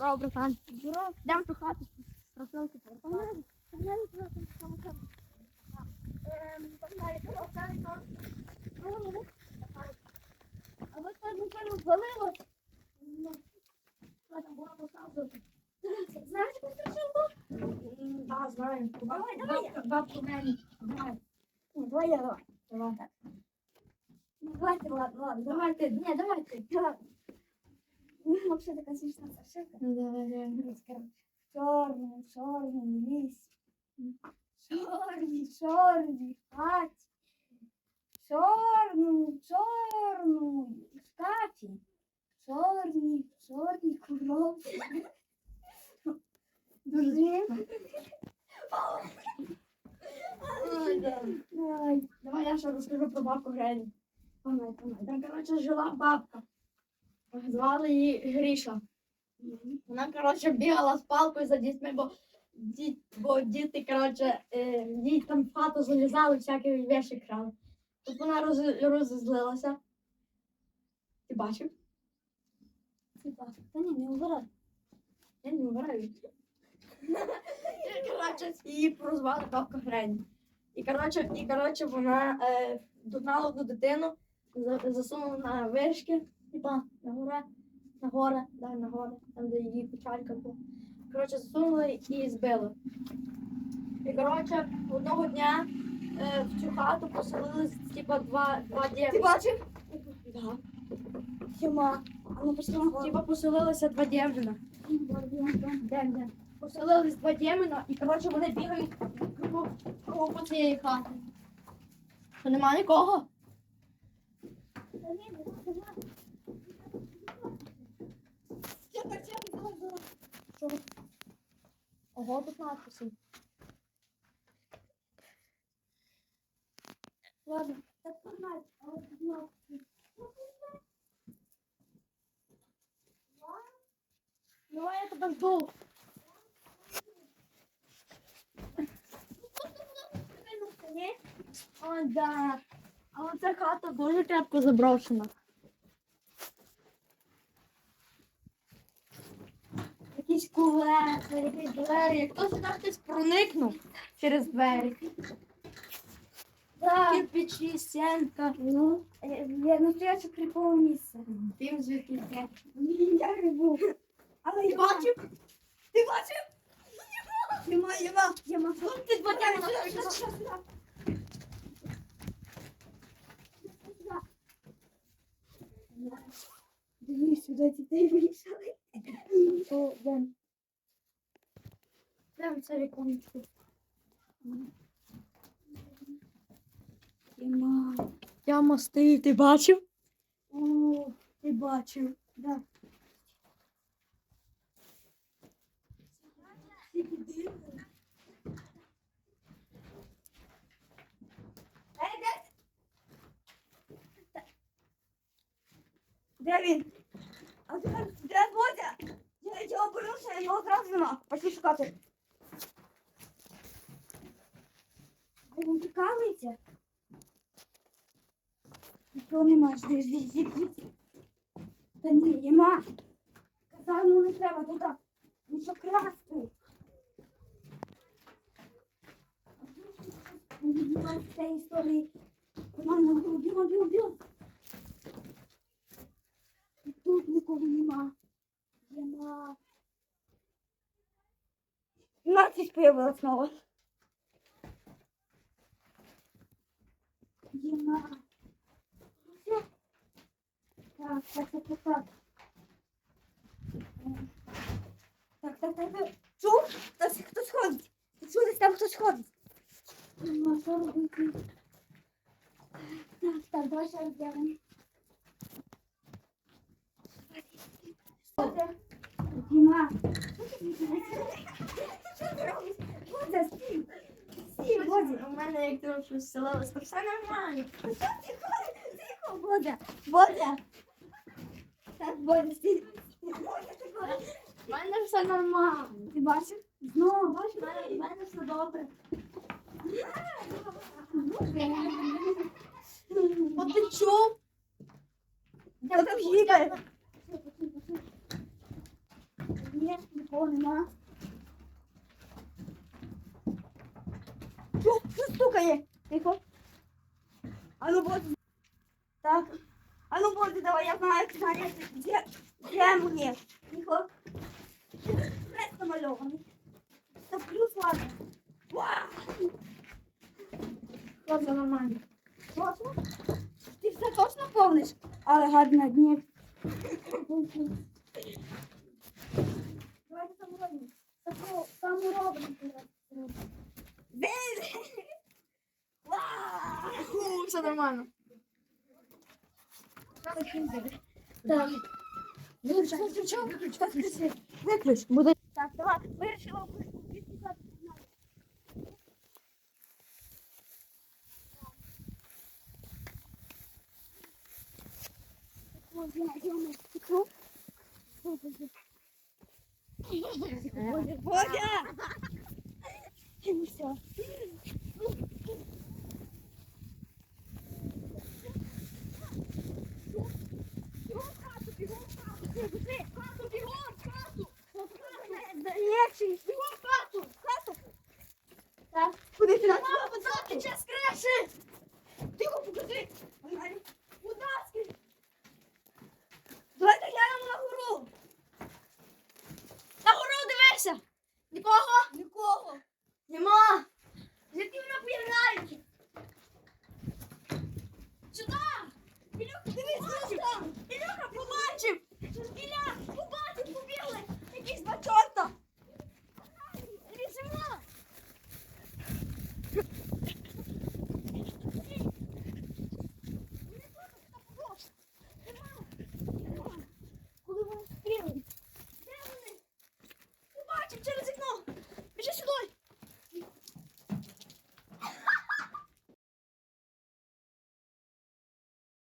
Здорово, братан. Здорово. Йдемо в хату. Страшилки Погнали, погнали там там. Ем, погнали, погнали, погнали. А ви так нічого не звалило? Ну, там була? Так, знаю. Давай, давай. Бабку Нелі. Давай. Давай я давай. Давай. Ну, Давайте, ладно, ладно, давайте. Ні, давайте. Давай. Ну, вообще така смішна страшилка. Ну, давай, давай. В чорному, чорному лісі. Чорні, чорні хаті. В Чорному, чорному шкафі. Чорні, чорні коробці. Дуже Ой, Давай я ще розкажу про бабку Греню. помай, помай. Там, коротше, жила бабка. Звали її Гріша. Вона, коротше, бігала з палкою за дітьми, бо, діт, бо діти, коротше, е, їй там в хату залізали, всякі віші крали. Тут вона роз, розізлилася. Ти бачив? Типа, та ні, не убирай. Я не вмираю. Коротше, її прозвали бабка Грень. І коротше, і, коротше вона е, догнала одну дитину, засунула на вишки, типа на горе, на горе, да, на горе, там, де її печалька була. Коротше, засунула і збила. І коротше, одного дня е, в цю хату поселились типа два, два Ти дівчинки. бачив? Да. Тіма. А ну пішли. Типа поселилися два дівчина. Де, де? Поселились два демона, і коротше вони бігають по цієї хати. Що нема нікого? Та ні, нема, нема. Я так знаю. Що? Ого, тут надписи. Ладно, так погнали. А от ну, Давай я тебе. О, да. А оця хата дуже крепко заброшена. Кулеси, якісь двері. Хтось сюди хтось проникнув через двері. Так. Кирпичі, стінка. Ну, е, я настоящу крипове місце. Тим звідки йде. Ні, я не був. Але Ти я бачив? Ти бачив? Ти демона. Сюди, сюди, сюди, сюди. Дивись, сюди дітей. О, Ден. Прям це віконечко. Єма. Яма стоїть, ти бачив? О, ти бачив. Да. Дивно. Ей, де? Він? А де, Бодя? Я його боюся, його одразу нема. Пошли шукати. Він цікавиться? Нікого нема, жди. Та ні, нема. Казав, ну не треба туди. Нічого красти. з цієї історії. Бігом, бігом, бігом, бігом. І Тут нікого нема. Нема. Надпись появилась снова. Нема. Все. Так, так, так, так, так. Так, так, так, так. Чув? Хтось, хтось ходить. Чув, там хтось ходить. Нема, що робити? Так, так, давай ще раз зробимо. Діма. Що ти робиш? Стій. Стій, Бодя. У мене як ти щось селилось, все нормально. Тихо, Бодя. Бодя. Так, Бодя, стій. У мене все нормально. Ти бачив? Знову, бачиш? У мене, все добре. От ти чув? Я там їде. Ні, нікого нема. Що, що стукає? Тихо. А ну Бодя. Так. А ну Бодя, давай, я знаю, знаю, де, де мені. Тихо. Хрест намальований. Та плюс ладно. Хлопці, нормально. Точно? Ти все точно помниш? Але гарно дні. Давайте саморобимо. Саморобимо. Вау! Фу, все нормально. Так. Виключ, Виключ. Буде Так, давай. Вирішила відписати. Бодя! Ну все. Тихо, покажи! Будь ласка! Давайте глянемо на гору! На гору дивися! Нікого? Нікого! Нема! Звідки вона появляється? Ілюха, дивись, там! Ілюха побачив!